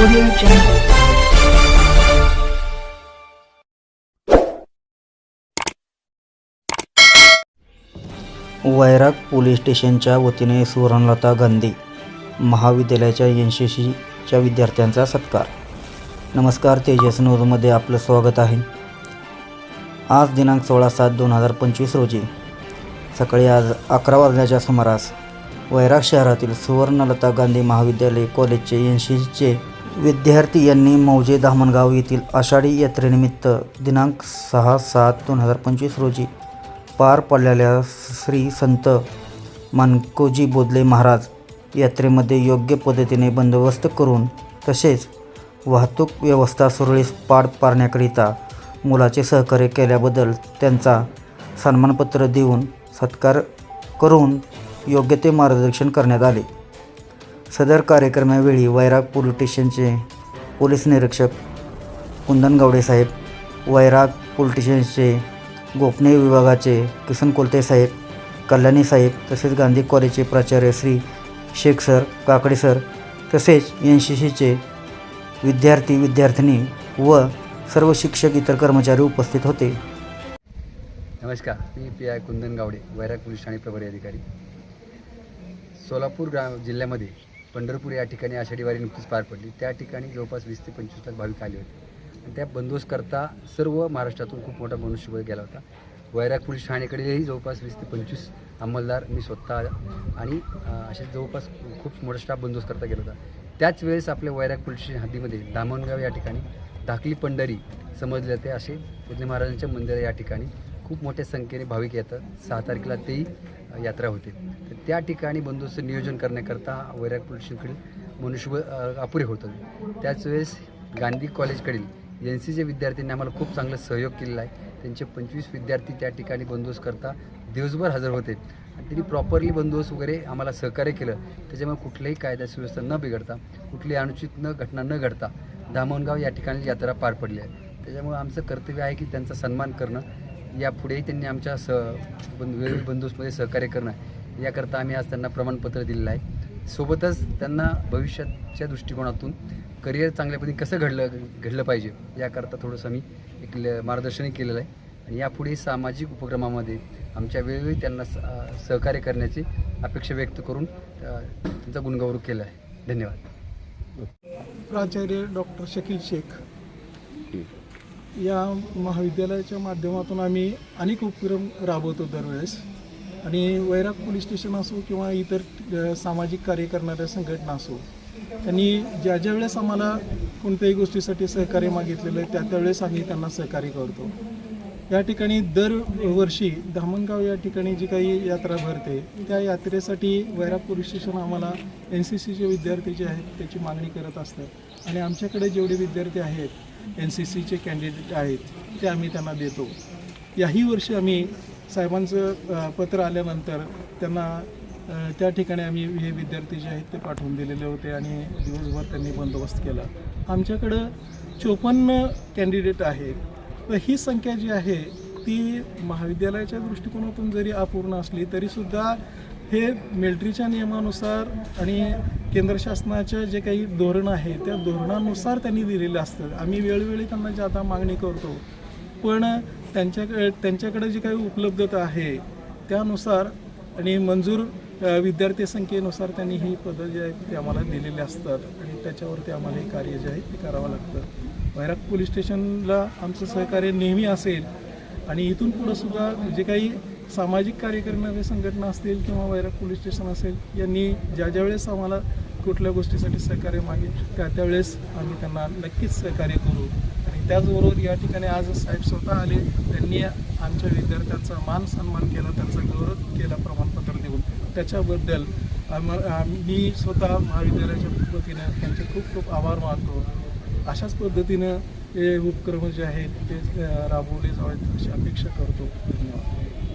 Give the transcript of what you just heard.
Audio Jungle. वैराग police स्टेशनच्या वतीने सुवर्णलता गांधी महाविद्यालयाच्या एन सी सीच्या विद्यार्थ्यांचा सत्कार नमस्कार तेजस न्यूजमध्ये आपलं स्वागत आहे आज दिनांक सोळा सात दोन हजार पंचवीस रोजी सकाळी आज अकरा वाजल्याच्या सुमारास वैराग शहरातील सुवर्णलता गांधी महाविद्यालय कॉलेजचे एन सी सीचे विद्यार्थी यांनी मौजे धामणगाव येथील आषाढी यात्रेनिमित्त दिनांक सहा सात दोन हजार पंचवीस रोजी पार पडलेल्या श्री संत मानकोजी बोधले महाराज यात्रेमध्ये योग्य पद्धतीने बंदोबस्त करून तसेच वाहतूक व्यवस्था सुरळीत पार पाडण्याकरिता मुलाचे सहकार्य केल्याबद्दल त्यांचा सन्मानपत्र देऊन सत्कार करून योग्य ते मार्गदर्शन करण्यात आले. सदर कार्यक्रमावेळी वैराग पोलीस स्टेशनचे पोलीस निरीक्षक कुंदन गावडे साहेब वैराग पोलीस स्टेशनचे गोपनीय विभागाचे किसन कोलते साहेब कल्याणी साहेब तसेच गांधी कॉलेजचे प्राचार्य श्री शेख सर काकडे सर तसेच एन सी सीचे विद्यार्थी विद्यार्थिनी व सर्व शिक्षक इतर कर्मचारी उपस्थित होते. नमस्कार मी P I Kundan Gawade Vairag police Thane प्रभारी अधिकारी. सोलापूर ग्राम जिल्ह्यामध्ये पंढरपूर या ठिकाणी आषाढी वारी नुकतीच पार पडली. त्या ठिकाणी जवळपास वीस ते पंचवीस लाख भाविक आले होते. आणि त्या बंदोबस्तकरता सर्व महाराष्ट्रातून खूप मोठा मनुष्यबळ गेला होता. वैराग पोलीस ठाणेकडेही जवळपास वीस ते पंचवीस अंमलदार मी स्वतः आणि असे जवळपास खूप मोठा स्टाफ बंदोबस्त करता गेला होता. त्याच वेळेस आपल्या वैराग पोलीस स्टेशन हद्दीमध्ये दामणगाव या ठिकाणी धाकली पंढरी समजले जाते असे पुजने महाराजांच्या मंदिर या ठिकाणी खूप मोठ्या संख्येने भाविक येतात. सहा तारखेला तेही यात्रा होते. तर त्या ठिकाणी बंदोबस्त नियोजन करण्याकरता वैराग पोलिसांकडील मनुष्यबळ अपुरे होतं त्याच वेळेस गांधी कॉलेजकडील एन सीचे विद्यार्थ्यांनी आम्हाला खूप चांगला सहयोग केलेला आहे. त्यांचे पंचवीस विद्यार्थी त्या ठिकाणी बंदोबस्त करता दिवसभर हजर होते. आणि त्यांनी प्रॉपरली बंदोबस्त वगैरे आम्हाला सहकार्य केलं. त्याच्यामुळे कुठल्याही कायदा सुव्यवस्था न बिघडता कुठलीही अनुचित न घटना न घडता दामणगाव या ठिकाणी यात्रा पार पडली आहे. त्याच्यामुळे आमचं कर्तव्य आहे की त्यांचा सन्मान करणं. यापुढेही त्यांनी आमच्या स बंद वेळोवेळी बंदोबस्तमध्ये सहकार्य करणं याकरता आम्ही आज त्यांना प्रमाणपत्र दिलेलं आहे. सोबतच त्यांना भविष्याच्या दृष्टिकोनातून करिअर चांगल्या पद्धतीने कसं घडलं घडलं पाहिजे याकरता थोडंसं आम्ही एक ल- मार्गदर्शनही केलेलं आहे. आणि यापुढे सामाजिक उपक्रमामध्ये आमच्या वेळोवेळी त्यांना सहकार्य करण्याची अपेक्षा व्यक्त करून त्यांचा गुणगौरव केला आहे. धन्यवाद. प्राचार्य डॉक्टर शकील शेख. या महाविद्यालयाच्या माध्यमातून आम्ही अनेक उपक्रम राबवतो दरवेळेस. आणि वैराग पोलीस स्टेशन असो किंवा इतर सामाजिक कार्य करणाऱ्या संघटना असो त्यांनी ज्या ज्या वेळेस आम्हाला कोणत्याही गोष्टीसाठी सहकार्य मागितलेलं आहे त्या त्यावेळेस आम्ही त्यांना सहकार्य करतो. या ठिकाणी दरवर्षी धामणगाव या ठिकाणी जी काही यात्रा भरते त्या यात्रेसाठी वैराग पोलीस स्टेशन आम्हाला एन सी सीचे विद्यार्थी जे आहेत त्याची मागणी करत असतात. आणि आमच्याकडे जेवढे विद्यार्थी आहेत एन सी सीचे कॅन्डिडेट आहेत ते आम्ही त्यांना देतो. याही वर्षी आम्ही साहेबांचं पत्र आल्यानंतर त्यांना त्या ठिकाणी आम्ही हे विद्यार्थी जे आहेत ते पाठवून दिलेले होते आणि दिवसभर त्यांनी बंदोबस्त केला. आमच्याकडं चोपन्न कॅन्डिडेट आहेत. तर ही संख्या जी आहे ती महाविद्यालयाच्या दृष्टिकोनातून जरी अपूर्ण असली तरीसुद्धा हे मिलिटरीच्या नियमानुसार आणि केंद्र शासनाच्या जे काही धोरण आहे त्या धोरणानुसार त्यांनी दिलेलं असतं. आम्ही वेळोवेळी त्यांना जाता मागणी करतो. पण त्यांच्याकडे त्यांच्याकडे जी काही उपलब्धता आहे त्यानुसार आणि मंजूर विद्यार्थी संख्येनुसार त्यांनी ही पदं जी आहेत ती आम्हाला दिलेली असतात. आणि त्याच्यावरती आम्हाला हे कार्य जे आहे ते करावं लागतं. वैराग पोलीस स्टेशनला आमचं सहकार्य नेहमी असेल आणि इथून पुढं सुद्धा जे काही सामाजिक कार्य करणारे संघटना असतील किंवा वैराग पोलीस स्टेशन असेल यांनी ज्या ज्या वेळेस आम्हाला कुठल्या गोष्टीसाठी सहकार्य मागेल त्या त्यावेळेस आम्ही त्यांना नक्कीच सहकार्य करू. आणि त्याचबरोबर या ठिकाणी आज साहेब स्वतः आले त्यांनी आमच्या विद्यार्थ्यांचा मान सन्मान केला त्यांचा गौरव केला प्रमाणपत्र देऊन. त्याच्याबद्दल आम मी स्वतः महाविद्यालयाच्या वतीनं त्यांचे खूप खूप आभार मानतो. अशाच पद्धतीनं हे उपक्रम जे आहेत ते राबवले जावेत अशी अपेक्षा करतो. धन्यवाद